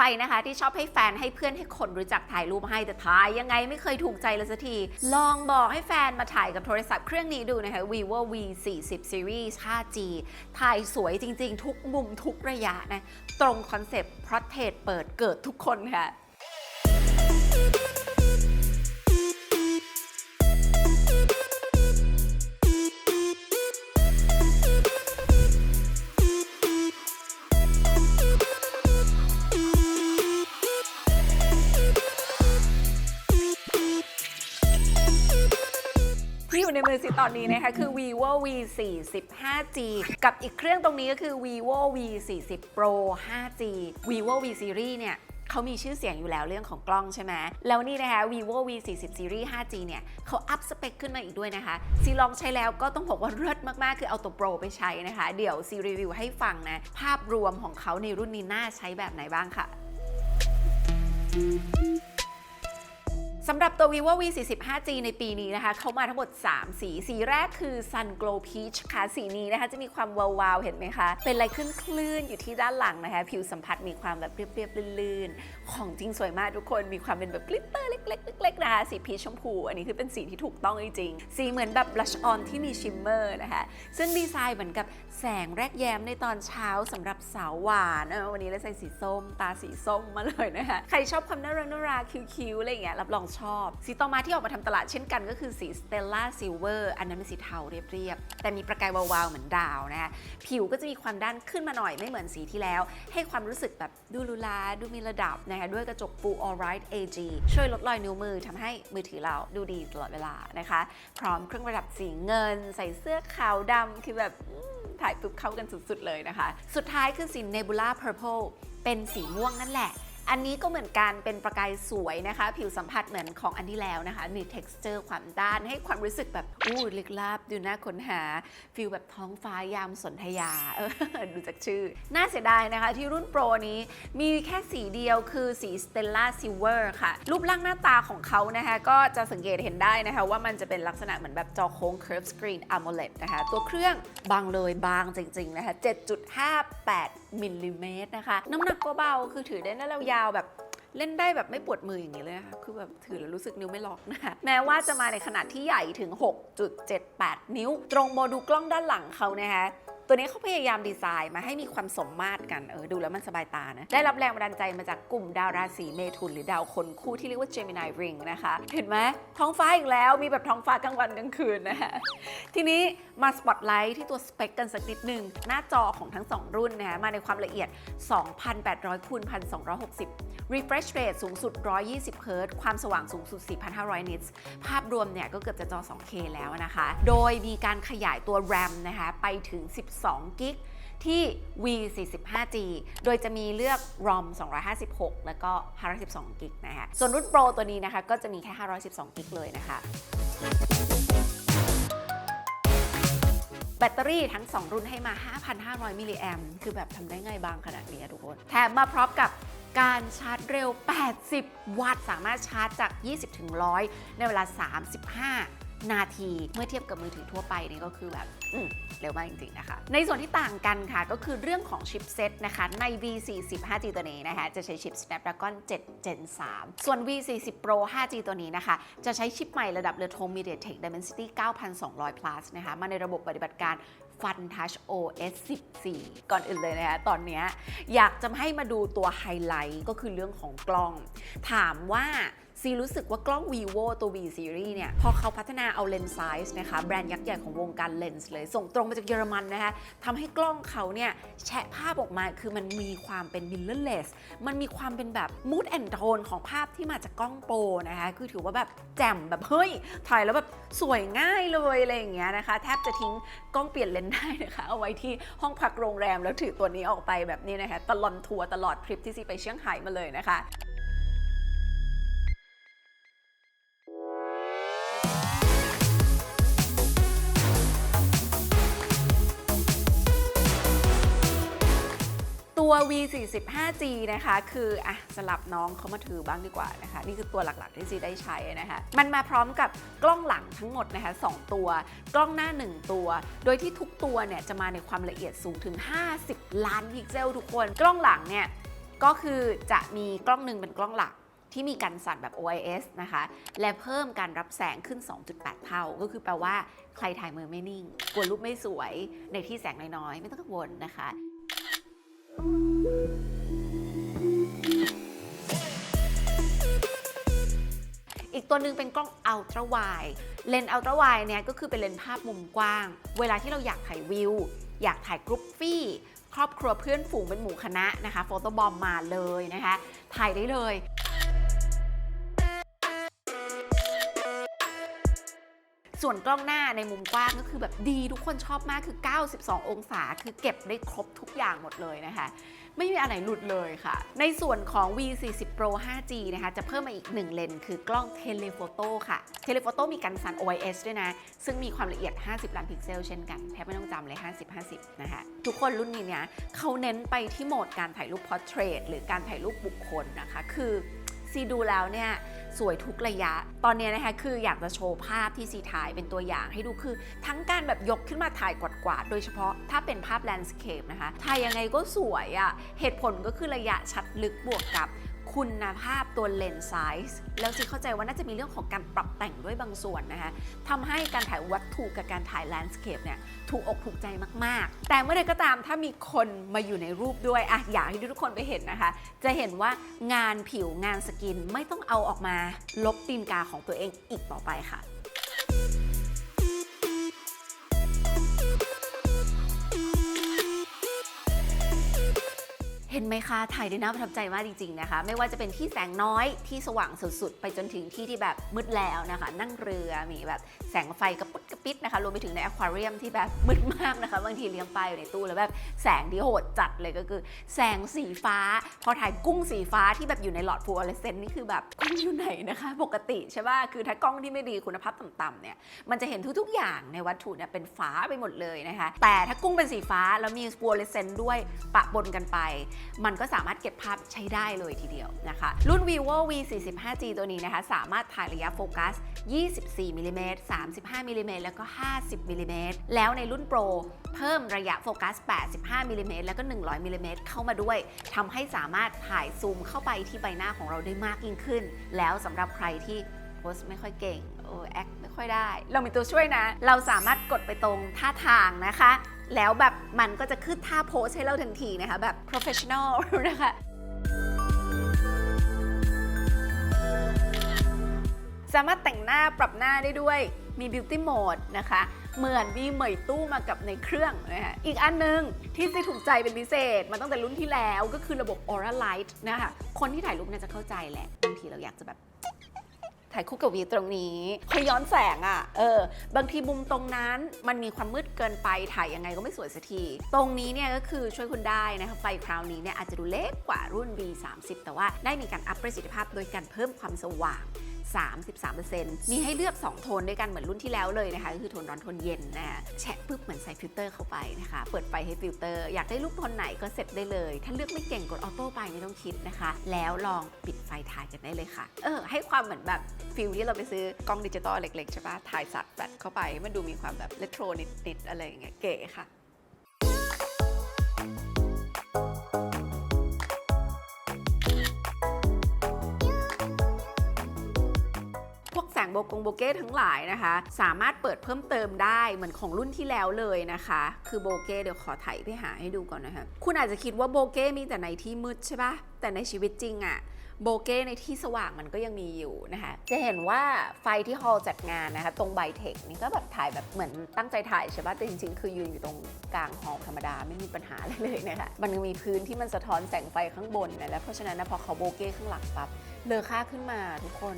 ใครนะคะที่ชอบให้แฟนให้เพื่อนให้คนรู้จักถ่ายรูปให้แต่ถ่ายยังไงไม่เคยถูกใจเลยสักที ลองบอกให้แฟนมาถ่ายกับโทรศัพท์เครื่องนี้ดูนะคะ vivo v 4 0 series 5G ถ่ายสวยจริง ๆ ทุกมุมทุกระยะนะ ตรงคอนเซปต์เพราะเทศเปิดเกิดทุกคนค่ะ ที่อยู่ในมือสิตอนนี้นะคะคือ vivo v 4 0 5G กับอีกเครื่องตรงนี้ก็คือ vivo v 4 0 pro 5G vivo v series เนี่ยเขามีชื่อเสียงอยู่แล้วเรื่องของกล้องใช่ไหม แล้วนี่นะคะ vivo v 4 0 series 5G เนี่ยเขาอัพสเปคขึ้นมาอีกด้วยนะคะ ซีลองใช้แล้วก็ต้องบอกว่าเลิศมาก ๆ คือเอาตัว Pro ไปใช้นะคะ เดี๋ยวซีรีวิวให้ฟังนะ ภาพรวมของเขาในรุ่นนี้น่าใช้แบบไหนบ้างค่ะ สำหรับตัว vivo v 45G ในปีนี้นะคะเขามาทั้งหมด 3 สี สีแรกคือ sun glow peach ค่ะ สีนี้นะคะจะมีความวาวๆ เห็นไหมคะ เป็นอะไรขึ้นคลื่นอยู่ที่ด้านหลังนะคะ ผิวสัมผัสมีความแบบเรียบๆ ลื่นๆ ของจริงสวยมากทุกคน มีความเป็นแบบกลิตเตอร์เล็กๆเล็กๆนะคะสีพีชชมพู อันนี้คือเป็นสีที่ถูกต้องจริงๆ สีเหมือนแบบ blush on ที่มีชิมเมอร์นะคะ ซึ่งดีไซน์เหมือนกับแสงแรกแย้มในตอนเช้าสำหรับสาวหวานวันนี้เราใส่สีส้ม ตาสีส้มมาเลยนะคะ ใครชอบความน่ารักน่ารักคิ้วๆ อะไรอย่างเงี้ย รับรองชอบ สีต่อมาที่ออกมาทำตลาดเช่นกันก็คือสี Stella Silver อันนั้นเป็นสีเทาเรียบๆ แต่มีประกายวาวๆ เหมือนดาวนะคะผิวก็จะมีความด้านขึ้นมาหน่อยไม่เหมือนสีที่แล้ว ให้ความรู้สึกแบบดูหรูหราดูมีระดับนะคะด้วยกระจก Full Alright AG ช่วยลดรอยนิ้วมือทำให้มือถือเราดูดีตลอดเวลานะคะ พร้อมเครื่องประดับสีเงิน ใส่เสื้อขาวดำคือแบบถ่ายปุ๊บเข้ากันสุดๆเลยนะคะ สุดท้ายคือสี Nebula Purple เป็นสีม่วงนั่นแหละ อันนี้ก็เหมือนกันเป็นประกายสวยนะคะ ผิวสัมผัสเหมือนของอันที่แล้วนะคะ มี texture ความด้านให้ความรู้สึกแบบอู้ลึกลับดูน่าค้นหาฟิลแบบท้องฟ้ายามสนธยาเออดูจากชื่อ น่าเสียดายนะคะที่รุ่นโปรนี้มีแค่สีเดียวคือสี Stella Silver ค่ะ รูปร่างหน้าตาของเขานะคะ ก็จะสังเกตเห็นได้นะคะ ว่ามันจะเป็นลักษณะเหมือนแบบจอโค้ง curve screen AMOLED นะคะ ตัวเครื่องบางเลยบางจริงๆนะคะ7.58มิลลิเมตรนะคะ น้ำหนักก็เบาคือถือได้น่ายาวแบบเล่นได้แบบไม่ปวดมืออย่างนี้เลยนะคะ คือแบบถือแล้วรู้สึกนิ้วไม่ล็อกนะคะ แม้ว่าจะมาในขนาดที่ใหญ่ถึง 6.78 นิ้ว ตรงโมดูลกล้องด้านหลังเขานะคะ ตัวนี้เขาพยายามดีไซน์มาให้มีความสมมาตรกันเออดูแล้วมันสบายตานะ ได้รับแรงบันดาลใจมาจากกลุ่มดาวราศีเมถุน หรือดาวคนคู่ที่เรียกว่า Gemini Ring นะคะ เห็นไหมท้องฟ้าอีกแล้วมีแบบท้องฟ้ากลางวันกลางคืนนะคะทีนี้มาสปอตไลท์ที่ตัวสเปคกันสักนิดหนึ่งหน้าจอของทั้ง 2 รุ่นนะคะมาในความละเอียด 2,800คูณ1,260 refresh rate สูงสุด 120เฮิรตซ์ความสว่างสูงสุด 4,500นิตส์ภาพรวมเนี่ยก็เกือบจะจอ 2K แล้วนะคะ โดยมีการขยายตัว RAM นะคะไปถึง 12กิกที่ V45G โดยจะมีเลือก ROM 256 แล้วก็ 512 กิกนะคะ ส่วนรุ่น Pro ตัวนี้นะคะ ก็จะมีแค่ 512 กิกเลยนะคะ แบตเตอรี่ทั้ง 2 รุ่นให้มา 5,500 มิลลิแอมคือแบบทำได้ไงบางขนาดนี้ทุกคน แถมมาพร้อมกับการชาร์จเร็ว 80 วัตต์ สามารถชาร์จจาก 20 ถึง 100 ในเวลา 35 นาทีเมื่อเทียบกับมือถือทั่วไปนี่ก็คือแบบอืเร็วมากจริงๆนะคะ ในส่วนที่ต่างกันค่ะก็คือเรื่องของชิปเซตนะคะ ใน V40 5G ตัวนี้นะคะจะใช้ชิป Snapdragon 7 Gen 3 ส่วน V40 Pro 5G ตัวนี้นะคะ จะใช้ชิปใหม่ระดับ r e t o MediaTek Dimensity 9200 plus นะคะมาในระบบปฏิบัติการ Fun Touch OS 14 ก่อนอื่นเลยนะคะตอนนี้อยากจะให้มาดูตัวไฮไลท์ก็คือเรื่องของกล้อง ถามว่า ซีรู้สึกว่ากล้อง vivo ตัว V series เนี่ย พอเขาพัฒนาเอาเลนส์ไซส์นะคะ แบรนด์ยักษ์ใหญ่ของวงการเลนส์เลย ส่งตรงมาจากเยอรมันนะคะทำให้กล้องเขาเนี่ยแชะภาพออกมาคือมันมีความเป็น mirrorless มันมีความเป็นแบบ mood and tone ของภาพที่มาจากกล้องโปรนะคะ คือถือว่าแบบแจ่มแบบเฮ้ย ถ่ายแล้วแบบสวยง่ายเลยอะไรอย่างเงี้ยนะคะ แทบจะทิ้งกล้องเปลี่ยนเลนส์ได้นะคะ เอาไว้ที่ห้องพักโรงแรมแล้วถือตัวนี้ออกไปแบบนี้นะคะตลอดทัวร์ตลอดทริปที่ซีไปเชียงไฮ้มาเลยนะคะ V45G นะคะ คืออะสลับน้องเขามาถือบ้างดีกว่านะคะ นี่คือตัวหลักๆที่ซีได้ใช้นะคะ มันมาพร้อมกับกล้องหลังทั้งหมดนะคะ 2 ตัว กล้องหน้า 1 ตัว โดยที่ทุกตัวเนี่ยจะมาในความละเอียดสูงถึง 50 ล้านพิกเซลทุกคน กล้องหลังเนี่ยก็คือจะมีกล้องหนึ่งเป็นกล้องหลักที่มีการสั่นแบบ OIS นะคะ และเพิ่มการรับแสงขึ้น 2.8 เท่า ก็คือแปลว่าใครถ่ายมือไม่นิ่ง กลัวรูปไม่สวย ในที่แสงน้อยๆ ไม่ต้องกังวลนะคะ อีกตัวหนึ่งเป็นกล้องอัลตร้าไวเลนส์อัลตร้าไวเนี่ยก็คือเป็นเลนส์ภาพมุมกว้าง เวลาที่เราอยากถ่ายวิว อยากถ่ายกรุ๊ปฟี่ครอบครัวเพื่อนฝูงเป็นหมู่คณะนะคะโฟโต้บอมมาเลยนะคะ ถ่ายได้เลย ส่วนกล้องหน้าในมุมกว้างก็คือแบบดีทุกคนชอบมากคือ 92 องศา คือเก็บได้ครบทุกอย่างหมดเลยนะคะ ไม่มีอันไหนหลุดเลยค่ะ ในส่วนของ V40 Pro 5G นะคะ จะเพิ่มมาอีก 1 เลนคือกล้องเทเลโฟโต้ค่ะ เทเลโฟโต้มีการสั่น OIS ด้วยนะ ซึ่งมีความละเอียด 50 ล้านพิกเซลเช่นกันแทบไม่ต้องจำเลย 50 50 นะคะ ทุกคนรุ่นนี้เนี่ยเขาเน้นไปที่โหมดการถ่ายรูป Portrait หรือการถ่ายรูปบุคคลนะคะ คือ ซีดูแล้วเนี่ยสวยทุกระยะ ตอนนี้นะคะคืออยากจะโชว์ภาพที่ซีถ่ายเป็นตัวอย่างให้ดูคือ ทั้งการแบบยกขึ้นมาถ่ายกวาดๆ โดยเฉพาะถ้าเป็นภาพแลนด์สเคปนะคะ ถ่ายยังไงก็สวยอะ่ะ เหตุผลก็คือระยะชัดลึกบวกกับ คุณภาพตัวเลนส์ไซส์แล้วซีเข้าใจว่าน่าจะมีเรื่องของการปรับแต่งด้วยบางส่วนนะคะทำให้การถ่ายวัตถุกับการถ่ายแลนด์สเคปเนี่ยถูกอกถูกใจมาก ๆ แต่เมื่อใดก็ตามถ้ามีคนมาอยู่ในรูปด้วยอะอยากให้ทุกคนไปเห็นนะคะ จะเห็นว่างานผิวงานสกินไม่ต้องเอาออกมาลบตีนกาของตัวเองอีกต่อไปค่ะ ห็นไหมคะถ่ายได้น่าประทับใจมากจริงๆนะคะ ไม่ว่าจะเป็นที่แสงน้อยที่สว่างสุดๆ ไปจนถึงที่ที่แบบมืดแล้วนะคะ นั่งเรือมีแบบแสงไฟกระ ปุดกระปิดนะคะรวมไปถึงในอควาเรียมที่แบบมืดมากนะคะบางทีเลี้ยงปลาอยู่ในตู้แล้วแบบแสงที่โหดจัดเลยก็คือ แสงสีฟ้า พอถ่ายกุ้งสีฟ้าที่แบบอยู่ในหลอดฟลูออเรสเซนต์นี่คือแบบกุ้งอยู่ไหนนะคะ ปกติใช่ป่ะคือถ้ากล้องที่ไม่ดีคุณภาพต่ำๆเนี่ยมันจะเห็นทุกๆอย่างในวัตถุเนี่ยเป็นฟ้าไปหมดเลยนะคะ แต่ถ้ากุ้งเป็นสีฟ้าแล้วมีฟลูออเรสเซนต์ด้วยปะปนกันไป มันก็สามารถเก็บภาพใช้ได้เลยทีเดียวนะคะ รุ่น vivo v 4 5 g ตัวนี้นะคะสามารถถ่ายระยะโฟกัส 24มิลิเมตร35มิลลิเมตรแล้วก็ 50มิลลิเมตรแล้วในรุ่น Pro เพิ่มระยะโฟกัส 85มิลลิเมตรแล้วก็ 100มิลลิเมตรเข้ามาด้วยทำให้สามารถถ่ายซูมเข้าไปที่ใบหน้าของเราได้มากยิ่งขึ้น แล้วสำหรับใครที่โพสไม่ค่อยเก่งโอ้แอคไม่ค่อยได้ เรามีตัวช่วยนะ เราสามารถกดไปตรงท่าทางนะคะ แล้วแบบมันก็จะขึ้นท่าโพสให้เราทันทีนะคะ แบบ professional นะคะสามารถแต่งหน้าปรับหน้าได้ด้วย มี beauty mode นะคะ เหมือนมีเหมยตู้มากับในเครื่องนะคะอีกอันหนึงที่ซีถูกใจเป็นพิเศษ มาตั้งแต่รุ่นที่แล้วก็คือระบบ Aura Light นะคะคนที่ถ่ายรูปเนี่ยจะเข้าใจแหละบางทีเราอยากจะแบบถ่ายคู่กับวีตรงนี้พอย้อนแสงอะ่ะ เออ บางทีมุมตรงนั้นมันมีความมืดเกินไป ถ่ายยังไงก็ไม่สวยสักที ตรงนี้เนี่ยก็คือช่วยคุณได้นะคะ ไฟคราวนี้เนี่ยอาจจะดูเล็กกว่ารุ่น B30 แต่ว่าได้มีการอัพประสิทธิภาพโดยการเพิ่มความสว่าง 33%มีให้เลือก 2 โทนด้วยกันเหมือนรุ่นที่แล้วเลยนะคะก็คือโทนร้อนโทนเย็นนะแชะปุ๊บเหมือนใส่ฟิลเตอร์เข้าไปนะคะเปิดไฟให้ฟิลเตอร์ อยากได้รูปโทนไหนก็เสร็จได้เลย ถ้าเลือกไม่เก่งกดออโต้ไปไม่ต้องคิดนะคะ แล้วลองปิดไฟถ่ายกันได้เลยค่ะ เออ ให้ความเหมือนแบบฟิลที่เราไปซื้อกล้องดิจิตอลเล็กๆใช่ปะถ่ายสัตว์แบบเข้าไปมันดูมีความแบบเลโทรนิดๆอะไรอย่างเงี้ยเก๋ค่ะ โบกงโบเก้ทั้งหลายนะคะ สามารถเปิดเพิ่มเติมได้เหมือนของรุ่นที่แล้วเลยนะคะ คือโบเก้เดี๋ยวขอถ่ายไปหาให้ดูก่อนนะคะ คุณอาจจะคิดว่าโบเก้มีแต่ในที่มืดใช่ปะแต่ในชีวิตจริงอะโบเก้ในที่สว่างมันก็ยังมีอยู่นะคะ จะเห็นว่าไฟที่ฮอลจัดงานนะคะ ตรงไบเทคนี่ก็แบบถ่ายแบบเหมือนตั้งใจถ่ายใช่ปะแต่จริงๆ คือยืนอยู่ตรงกลางฮอลธรรมดาไม่มีปัญหาอะไรเลยนะคะ มันมีพื้นที่มันสะท้อนแสงไฟข้างบนนะแล้วเพราะฉะนั้นนะพอเขาโบเก้ข้างหลังปั๊บเลอค่าขึ้นมาทุกคน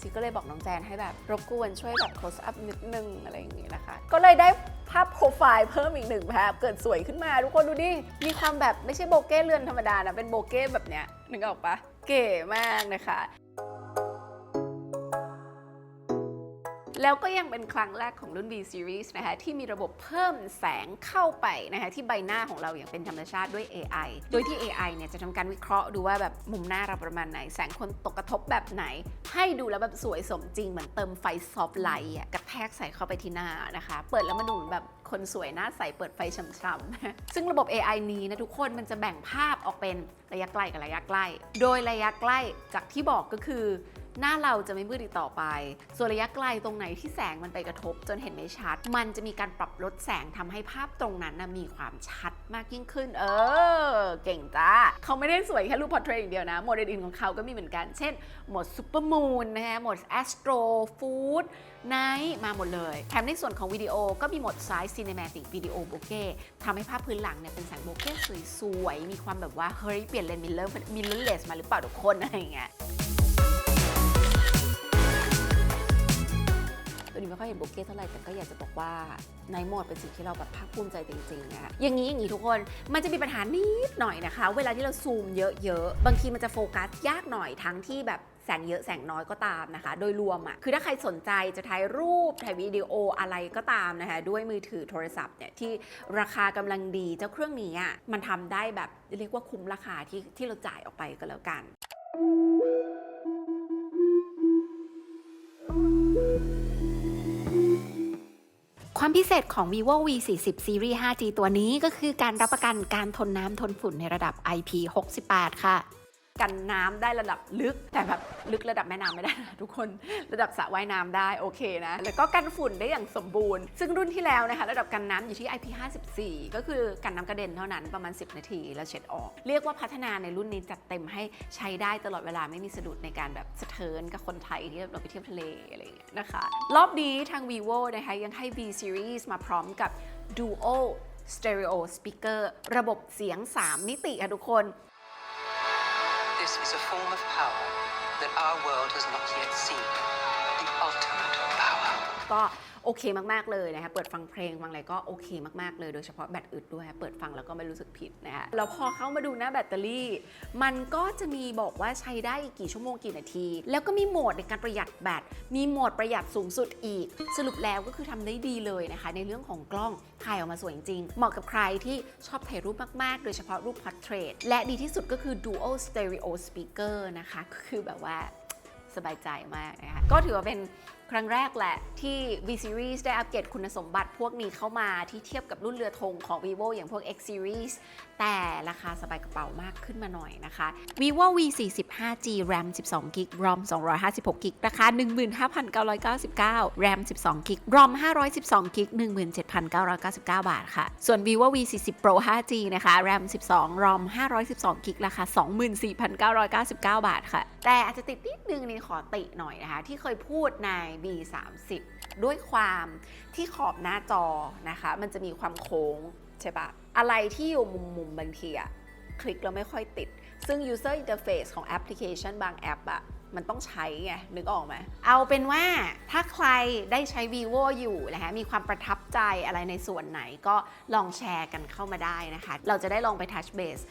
จีก็เลยบอกน้องแจนให้แบบรบกวนช่วยแบบ close up นิดนึงอะไรอย่างงี้นะคะ ก็เลยได้ภาพโปรไฟล์เพิ่มอีกหนึ่งภาพเกิดสวยขึ้นมา ทุกคนดูดิ มีความแบบไม่ใช่โบเก้เรือนธรรมดานะ เป็นโบเก้แบบเนี้ยนึกออกปะเก๋มากนะคะ แล้วก็ยังเป็นครั้งแรกของรุ่น V Series นะคะที่มีระบบเพิ่มแสงเข้าไปนะคะที่ใบหน้าของเราอย่างเป็นธรรมชาติด้วย AI โดยที่ AI เนี่ยจะทำการวิเคราะห์ดูว่าแบบมุมหน้าเราประมาณไหน แสงคนตกกระทบแบบไหน ให้ดูแล้วแบบสวยสมจริงเหมือนเติมไฟซอฟไลท์อะกระแทกใส่เข้าไปที่หน้านะคะ เปิดแล้วมันดูแบบคนสวยหน้าใสเปิดไฟช่ำๆ ซึ่งระบบ AI นี้นะทุกคนมันจะแบ่งภาพออกเป็นระยะไกลกับระยะใกล้ โดยระยะใกล้จากที่บอกก็คือหน้าเราจะไม่มืดอีกต่อไป ส่วนระยะไกลตรงไหนที่แสงมันไปกระทบ จนเห็นไม่ชัด มันจะมีการปรับลดแสงทำให้ภาพตรงนั้นนะมีความชัด มากยิ่งขึ้น เออ เก่งจ้าเขาไม่ได้สวยแค่รูปพอร์เทรตอย่างเดียวนะ โมเดลอื่นของเขาก็มีเหมือนกัน เช่นหมดซูเปอร์มูนนะฮะหมดแอสโตรฟูดไนท์มาหมดเลยแถมในส่วนของวิดีโอก็มีหมด Size Cinematic Video Bokeh ทำให้ภาพพื้นหลังเนี่ยเป็นแสงโบเก้สวยๆ มีความแบบว่า เฮ้ย เปลี่ยนเลนส์มิลเลอร์มิลเลอร์เลสมาหรือเปล่าทุกคนอะไรอย่างเงี้ย ตัวนี้ไม่ค่อยเห็นโบเก้เท่าไหร่แต่ก็อยากจะบอกว่าในโหมดเป็นสิ่งที่เราแบบภาคภูมิใจจริงๆนะอย่างนี้อย่างนี้ทุกคนมันจะมีปัญหานิดหน่อยนะคะ เวลาที่เราซูมเยอะๆ บางทีมันจะโฟกัสยากหน่อยทั้งที่แบบแสงเยอะแสงน้อยก็ตามนะคะ โดยรวมอะ่ะคือถ้าใครสนใจจะถ่ายรูปถ่ายวิดีโออะไรก็ตามนะคะ ด้วยมือถือโทรศัพท์เนี่ยที่ราคากำลังดีเจ้าเครื่องนี้อะมันทำได้แบบเรียกว่าคุ้มราคาที่ที่เราจ่ายออกไปก็แล้วกัน ความพิเศษของ vivo v 4 0 series 5G ตัวนี้ก็คือการรับประกันการทนน้ำทนฝุ่นในระดับ IP68 ค่ะ กันน้ำได้ระดับลึก แต่แบบลึกระดับแม่น้ำไม่ได้นะทุกคนระดับสระว่ายน้ำได้โอเคนะ แล้วก็กันฝุ่นได้อย่างสมบูรณ์ ซึ่งรุ่นที่แล้วนะคะ ระดับกันน้ำอยู่ที่ IP54 ก็คือกันน้ำกระเด็นเท่านั้นประมาณ 10 นาทีแล้วเช็ดออก เรียกว่าพัฒนาในรุ่นนี้จัดเต็มให้ใช้ได้ตลอดเวลาไม่มีสะดุดในการแบบสะเทินกับคนไทยที่เราไปเที่ยวทะเลอะไรอย่างเงี้ยนะคะ รอบนี้ทาง vivo นะคะยังให้ V series มาพร้อมกับ dual stereo speaker ระบบเสียง3มิติค่ะทุกคน form of power that our world has not yet seen. The ultimate power. ก็ โอเคมากๆเลยนะคะเปิดฟังเพลงฟังอะไรก็โอเคมากๆเลยโดยเฉพาะแบตอึดด้วยเปิดฟังแล้วก็ไม่รู้สึกผิดนะคะแล้วพอเข้ามาดูหน้าแบตเตอรี่ มันก็จะมีบอกว่าใช้ได้อีกกี่ชั่วโมงกี่นาที แล้วก็มีโหมดในการประหยัดแบตมีโหมดประหยัดสูงสุดอีก สรุปแล้วก็คือทำได้ดีเลยนะคะ ในเรื่องของกล้องถ่ายออกมาสวยจริงเหมาะกับใครที่ชอบถ่ายรูปมากๆ โดยเฉพาะรูป portrait และดีที่สุดก็คือ dual stereo speaker นะคะคือแบบว่าสบายใจมากนะคะก็ถือว่าเป็น ครั้งแรกแหละที่ V Series ได้อัปเกรดคุณสมบัติพวกนี้เข้ามาที่เทียบกับรุ่นเรือธงของ vivo อย่างพวก X Series แต่ราคาสบายกระเป๋ามากขึ้นมาหน่อยนะคะ vivo v 4 5 g ram 12 g b rom 256 g b ราคา 15,999 ram 12 g b rom 512 g b 17,999 บาทค่ะ ส่วน vivo v 4 0 pro 5g นะคะ ram 12 rom 512 g b ราคา 24,999 บาทค่ะ แต่อาจจะติดนิดนึงนี่ขอติหน่อยนะคะ ที่เคยพูดใน B 3 0 ด้วยความที่ขอบหน้าจอนะคะ มันจะมีความโค้งใช่ปะอะไรที่อยู่มุมมุมๆบางทีอะคลิกแล้วไม่ค่อยติด ซึ่ง user interface ของแอปพลิเคชันบางแอปอะมันต้องใช้ไง นึกออกไหม เอาเป็นว่าถ้าใครได้ใช้ vivo อยู่นะคะมีความประทับใจอะไรในส่วนไหนก็ลองแชร์กันเข้ามาได้นะคะ เราจะได้ลองไป touch base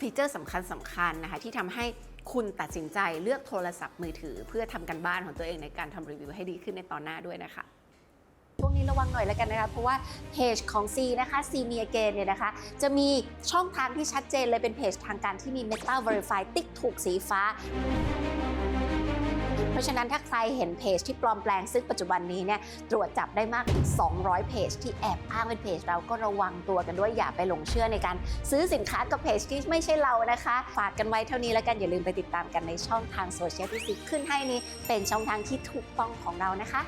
ฟีเจอร์สำคัญสำคัญๆนะคะ ที่ทำให้ คุณตัดสินใจเลือกโทรศัพท์มือถือ เพื่อทำกันบ้านของตัวเองในการทำรีวิวให้ดีขึ้นในตอนหน้าด้วยนะคะพวกนี้ระวังหน่อยแล้วกันนะคะ เพราะว่าเพจของ C นะคะ C Me Again เนี่ยนะคะ จะมีช่องทางที่ชัดเจนเลยเป็นเพจทางการที่มี Meta Verify ติ๊กถูกสีฟ้า เพราะฉะนั้นถ้าใครเห็นเพจที่ปลอมแปลงซึ่งปัจจุบันนี้เนี่ยตรวจจับได้มากถึง200 เพจ ที่แอบอ้างเป็นเพจ เราก็ระวังตัวกันด้วยอย่าไปหลงเชื่อในการซื้อสินค้ากับเพจที่ไม่ใช่เรานะคะ ฝากกันไว้เท่านี้แล้วกันอย่าลืมไปติดตามกันในช่องทางโซเชียลที่ซิขึ้นให้นี้เป็นช่องทางที่ถูกต้องของเรานะคะ